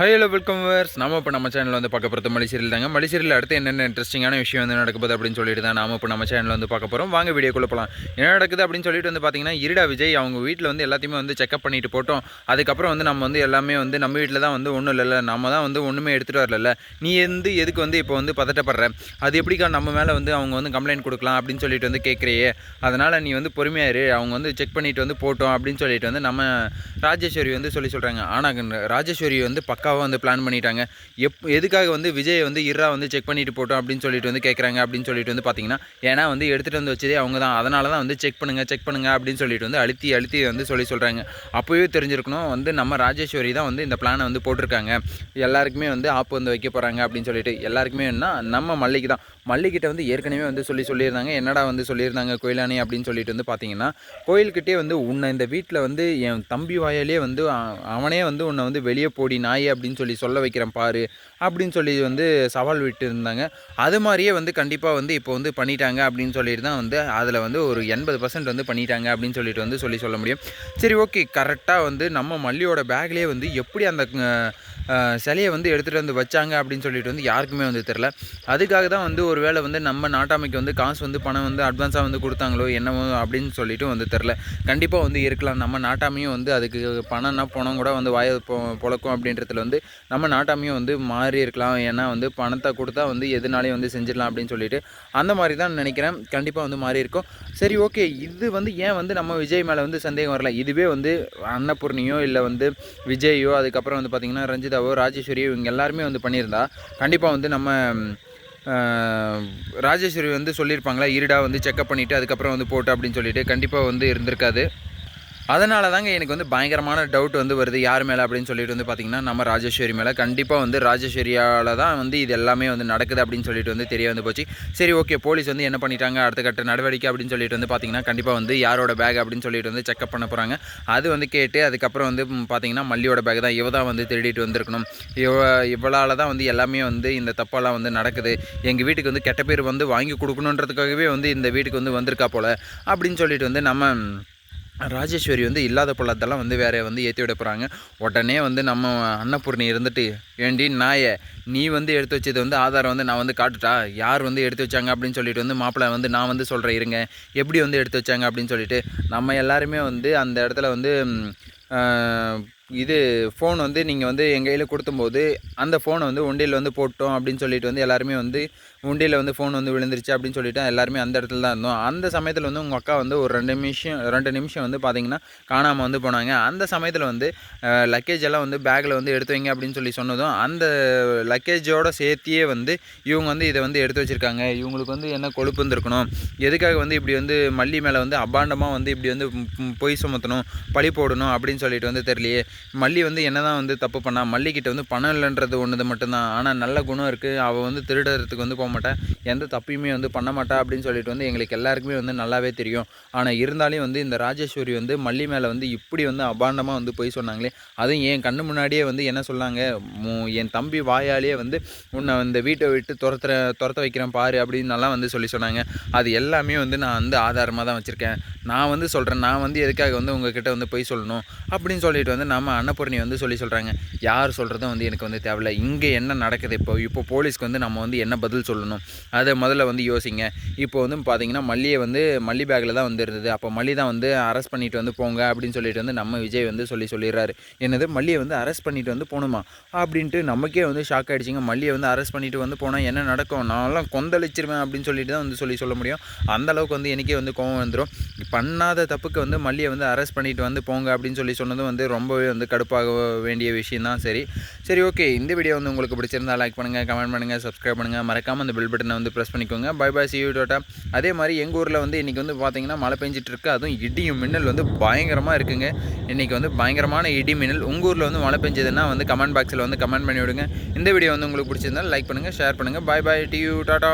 High hello welcome verse நம்ம இப்போ நம்ம சேனலில் வந்து பார்க்க போகிறது மலிசீரியல் தாங்க. மலிசீரியல் அடுத்து என்னென்ன இன்ட்ரெஸ்டிங்கான விஷயம் வந்து நடக்குது அப்படின்னு சொல்லிட்டு தான் நாம இப்போ நம்ம சேனலில் வந்து பார்க்க போகிறோம் வாங்க வீடியோக்குள்ளே போகலாம் என்ன நடக்குது அப்படின்னு சொல்லிட்டு வந்து பார்த்தீங்கன்னா இருடா விஜய் அவங்க வீட்டில் வந்து எல்லாத்தையுமே வந்து செக்அப் பண்ணிட்டு போட்டோம். அதுக்கப்புறம் வந்து நம்ம வந்து எல்லாமே வந்து நம்ம வீட்டில் தான் வந்து ஒன்றும் இல்லைல்ல. நம்ம தான் வந்து ஒன்றுமே எடுத்துகிட்டு வரல நீ வந்து எதுக்கு வந்து இப்போ வந்து பதட்டப்படுற? அது எப்படிக்கா நம்ம மேலே வந்து அவங்க வந்து கம்ப்ளைண்ட் கொடுக்கலாம் அப்படின்னு சொல்லிட்டு வந்து கேட்குறியே அதனால் நீ வந்து பொறுமையாரு அவங்க வந்து செக் பண்ணிட்டு வந்து போட்டோம் அப்படின்னு சொல்லிட்டு வந்து நம்ம ராஜேஸ்வரி வந்து சொல்லி சொல்கிறாங்க ஆனால் ராஜேஸ்வரி வந்து பக்காவாக வந்து பிளான் பண்ணிட்டாங்க. எப் எதுக்காக வந்து விஜய் வந்து இர்ரா வந்து செக் பண்ணிட்டு போட்டோம் அப்படின்னு சொல்லிட்டு வந்து கேட்குறாங்க அப்படின்னு சொல்லிட்டு வந்து பார்த்தீங்கன்னா ஏன்னா வந்து எடுத்துகிட்டு வந்து வச்சதே அவங்க தான். அதனால தான் வந்து செக் பண்ணுங்கள் செக் பண்ணுங்கள் அப்படின்னு சொல்லிட்டு வந்து அழுத்தி அழுத்தி வந்து சொல்லி சொல்கிறாங்க அப்போவே தெரிஞ்சிருக்கணும் வந்து நம்ம ராஜேஸ்வரி தான் வந்து இந்த பிளானை வந்து போட்டிருக்காங்க. எல்லாருக்குமே வந்து ஆப்பு வந்து வைக்க போகிறாங்க அப்படின்னு சொல்லிட்டு. எல்லாருக்குமே என்ன நம்ம மல்லிகை தான். மல்லிகிட்ட வந்து ஏற்கனவே வந்து சொல்லி சொல்லியிருந்தாங்க. என்னடா வந்து சொல்லியிருந்தாங்க கோயிலானி அப்படின்னு சொல்லிட்டு வந்து பார்த்தீங்கன்னா கோயில்கிட்டே வந்து உன்னை இந்த வீட்டில் வந்து என் தம்பி வாயாலே வந்து அவனே வந்து உன்னை வந்து வெளியே போடி நாய் அப்படின்னு சொல்லி சொல்ல வைக்கிறேன் பாரு அப்படின்னு சொல்லி வந்து சவால் விட்டு இருந்தாங்க அது மாதிரியே வந்து கண்டிப்பாக வந்து இப்போ வந்து பண்ணிட்டாங்க அப்படின்னு சொல்லிட்டு தான் வந்து அதில் வந்து ஒரு எண்பது பர்சன்ட் வந்து பண்ணிட்டாங்க அப்படின்னு சொல்லிட்டு வந்து சொல்லி சொல்ல முடியும். சரி ஓகே கரெக்டாக வந்து நம்ம மல்லியோட பேக்லேயே வந்து எப்படி அந்த சிலையை வந்து எடுத்துகிட்டு வந்து வச்சாங்க அப்படின்னு சொல்லிட்டு வந்து யாருக்குமே வந்து தெரில அதுக்காக தான் வந்து ஒரு வேளை வந்து நம்ம நாட்டாமைக்கு வந்து காசு வந்து பணம் வந்து அட்வான்ஸாக வந்து கொடுத்தாங்களோ என்னவோ அப்படின்னு சொல்லிட்டு வந்து தெரில கண்டிப்பாக வந்து இருக்கலாம். நம்ம நாட்டாமையும் வந்து அதுக்கு பணம்னா பணம் கூட வந்து வாய புழக்கும் பொழக்கும் அப்படின்றதுல வந்து நம்ம நாட்டாமையும் வந்து மாறி இருக்கலாம். ஏன்னா வந்து பணத்தை கொடுத்தா வந்து எதுனாலையும் வந்து செஞ்சிடலாம் அப்படின்னு சொல்லிட்டு அந்த மாதிரி தான் நினைக்கிறேன். கண்டிப்பாக வந்து மாறி இருக்கும். சரி ஓகே. இது வந்து ஏன் வந்து நம்ம விஜய் மேலே வந்து சந்தேகம் வரல? இதுவே வந்து அன்னபூர்ணியோ இல்லை வந்து விஜயோ அதுக்கப்புறம் வந்து பார்த்திங்கன்னா ரஞ்சிதா ரஞ்சிதாவோ ராஜேஸ்வரியோ இவங்க எல்லாருமே வந்து பண்ணியிருந்தா கண்டிப்பாக வந்து நம்ம ராஜேஸ்வரி வந்து சொல்லியிருப்பாங்களா இருடா வந்து செக்அப் பண்ணிவிட்டு அதுக்கப்புறம் வந்து போட்டு அப்படின்னு சொல்லிட்டு கண்டிப்பாக வந்து இருந்திருக்காது. அதனால தாங்க எனக்கு வந்து பயங்கரமான டவுட் வந்து வருது. யார் மேலே அப்படின்னு சொல்லிட்டு வந்து பார்த்திங்கன்னா நம்ம ராஜேஸ்வரி மேலே. கண்டிப்பாக வந்து ராஜேஸ்வரியால் தான் வந்து இது எல்லாமே வந்து நடக்குது அப்படின்னு சொல்லிட்டு வந்து தெரிய வந்து போச்சு. சரி ஓகே போலீஸ் வந்து என்ன பண்ணிட்டாங்க? அடுத்த கட்ட நடவடிக்கை அப்படின்னு சொல்லிட்டு வந்து பார்த்திங்கன்னா கண்டிப்பாக வந்து யாரோட பேக் அப்படின்னு சொல்லிட்டு வந்து செக்அப் பண்ண போகிறாங்க அது வந்து கேட்டு அதுக்கப்புறம் வந்து பார்த்திங்கன்னா மல்லியோட பேக் தான் இவ தான் வந்து திருடிட்டு வந்திருக்கணும். இவ இவளால் தான் வந்து எல்லாமே வந்து இந்த தப்பெல்லாம் வந்து நடக்குது. எங்கள் வீட்டுக்கு வந்து கெட்ட பேர் வந்து வாங்கி கொடுக்கணுன்றதுக்காகவே வந்து இந்த வீட்டுக்கு வந்து வந்திருக்கா போல். அப்படின்னு சொல்லிட்டு வந்து நம்ம ராஜேஸ்வரி வந்து இல்லாத பள்ளத்தெல்லாம் வந்து வேற வந்து ஏற்றி விட போகிறாங்க உடனே வந்து நம்ம அன்னபூர்ணி இருந்துட்டு ஏண்டி நாயே நீ வந்து எடுத்து வச்சது வந்து ஆதாரம் வந்து நான் வந்து காட்டுட்டா? யார் வந்து எடுத்து வச்சாங்க? அப்படின்னு சொல்லிட்டு வந்து மாப்பிள்ளை வந்து நான் வந்து சொல்கிறேன் இருங்க. எப்படி வந்து எடுத்து வச்சாங்க? அப்படின்னு சொல்லிட்டு நம்ம எல்லாருமே வந்து அந்த இடத்துல வந்து இது ஃபோன் வந்து நீங்கள் வந்து எங்கள் கையில் கொடுத்தும்போது அந்த ஃபோனை வந்து ஒண்டியில் வந்து போட்டோம் அப்படின்னு சொல்லிட்டு வந்து எல்லாருமே வந்து உண்டியில் வந்து ஃபோன் வந்து விழுந்துருச்சு அப்படின்னு சொல்லிட்டு எல்லாருமே அந்த இடத்துல தான் இருந்தோம். அந்த சமயத்தில் வந்து உங்கள் அக்கா வந்து ஒரு ரெண்டு நிமிஷம் ரெண்டு நிமிஷம் வந்து பார்த்தீங்கன்னா காணாமல் வந்து போனாங்க. அந்த சமயத்தில் வந்து லக்கேஜ் எல்லாம் வந்து பேக்கில் வந்து எடுத்து வைங்க அப்படின்னு சொல்லி சொன்னதும் அந்த லக்கேஜோட சேர்த்தியே வந்து இவங்க வந்து இதை வந்து எடுத்து வச்சுருக்காங்க. இவங்களுக்கு வந்து என்ன கொழுப்பு இருந்திருக்கணும்? எதுக்காக வந்து இப்படி வந்து மல்லி மேலே வந்து அபாண்டமாக வந்து இப்படி வந்து பொய் சுமத்தணும்? பழி போடணும்? அப்படின்னு சொல்லிட்டு வந்து தெரியலையே. மல்லி வந்து என்ன தான் வந்து தப்பு பண்ணா மல்லிக்கிட்ட வந்து பணம் இல்லைன்றது ஒன்று மட்டும்தான். ஆனால் நல்ல குணம் இருக்குது அவள் வந்து திருடுறதுக்கு வந்து போக மாட்டேன். எந்த தப்பையுமே வந்து பண்ண மாட்டேன் அப்படின்னு சொல்லிட்டு வந்து எங்களுக்கு எல்லாருக்குமே வந்து நல்லாவே தெரியும். ஆனால் இருந்தாலும் வந்து இந்த ராஜேஸ்வரி வந்து மல்லி மேலே வந்து இப்படி வந்து அபாண்டமாக வந்து பொய் சொன்னாங்களே அதுவும் என் கண்ணு முன்னாடியே வந்து என்ன சொன்னாங்க என் தம்பி வாயாலேயே வந்து உன்னை இந்த வீட்டை விட்டு துரத்துற துரத்த வைக்கிறேன் பாரு அப்படின்னுலாம் வந்து சொல்லி சொன்னாங்க. அது எல்லாமே வந்து நான் வந்து ஆதாரமாக தான் வச்சுருக்கேன். நான் வந்து சொல்கிறேன் நான் வந்து எதுக்காக வந்து உங்ககிட்ட வந்து பொய் சொல்லணும் அப்படின்னு சொல்லிட்டு வந்து நம்ம அன்னபூர்ணி வந்து சொல்லி சொல்கிறாங்க யார் சொல்கிறதும் வந்து எனக்கு வந்து தேவையில்ல. இங்கே என்ன நடக்குது இப்போ? இப்போ போலீஸ்க்கு வந்து நம்ம வந்து என்ன பதில் சொல்லணும்? அதை முதல்ல வந்து யோசிங்க. இப்போ வந்து பார்த்தீங்கன்னா மல்லியை வந்து மல்லி பேக்கில் தான் வந்துருந்தது அப்போ மல்லி தான் வந்து அரெஸ்ட் பண்ணிட்டு வந்து போங்க அப்படின்னு சொல்லிட்டு வந்து நம்ம விஜய் வந்து சொல்லி சொல்லிடுறாரு. என்னது? மல்லியை வந்து அரெஸ்ட் பண்ணிட்டு வந்து போகணுமா? அப்படின்ட்டு நமக்கே வந்து ஷாக் ஆகிடுச்சிங்க மல்லியை வந்து அரெஸ்ட் பண்ணிட்டு வந்து போனால் என்ன நடக்கும்? நான்லாம் கொந்தளிச்சிருவேன் அப்படின்னு சொல்லிட்டு தான் வந்து சொல்லி சொல்ல முடியும். அந்த அளவுக்கு வந்து எனக்கே வந்து கோவம் வந்துடும் பண்ணாத தப்புக்கு வந்து மல்லியை வந்து அரெஸ்ட் பண்ணிட்டு வந்து போங்க அப்படின்னு சொல்லி சொன்னதும் வந்து ரொம்பவே வந்து கடுப்பாக வேண்டிய விஷயம் தான். சரி. சரி ஓகே இந்த வீடியோ வந்து உங்களுக்கு பிடிச்சிருந்தா லைக் பண்ணுங்கள் கமெண்ட் பண்ணுங்கள் சப்ஸ்கிரைப் பண்ணுங்கள் மறக்காமல் அந்த பெல் பட்டனை வந்து ப்ரெஸ் பண்ணிக்கோங்க. பை பாய் சி டோட்டா அதே மாதிரி எங்கள் ஊரில் வந்து இன்றைக்கி வந்து பார்த்தீங்கன்னா மழை பெஞ்சிட்ருக்கு அதுவும் இடியும் மின்னல் வந்து பயங்கரமாக இருக்குங்க. இன்றைக்கி வந்து பயங்கரமான இடி மின்னல். உங்கள் ஊரில் வந்து மழை பெஞ்சதுன்னா வந்து கமெண்ட் பாக்ஸில் வந்து கமெண்ட் பண்ணி விடுங்க. இந்த வீடியோ வந்து உங்களுக்கு பிடிச்சிருந்தா லைக் பண்ணுங்கள் ஷேர் பண்ணுங்கள் பை பாய் டி யூ டாட்டா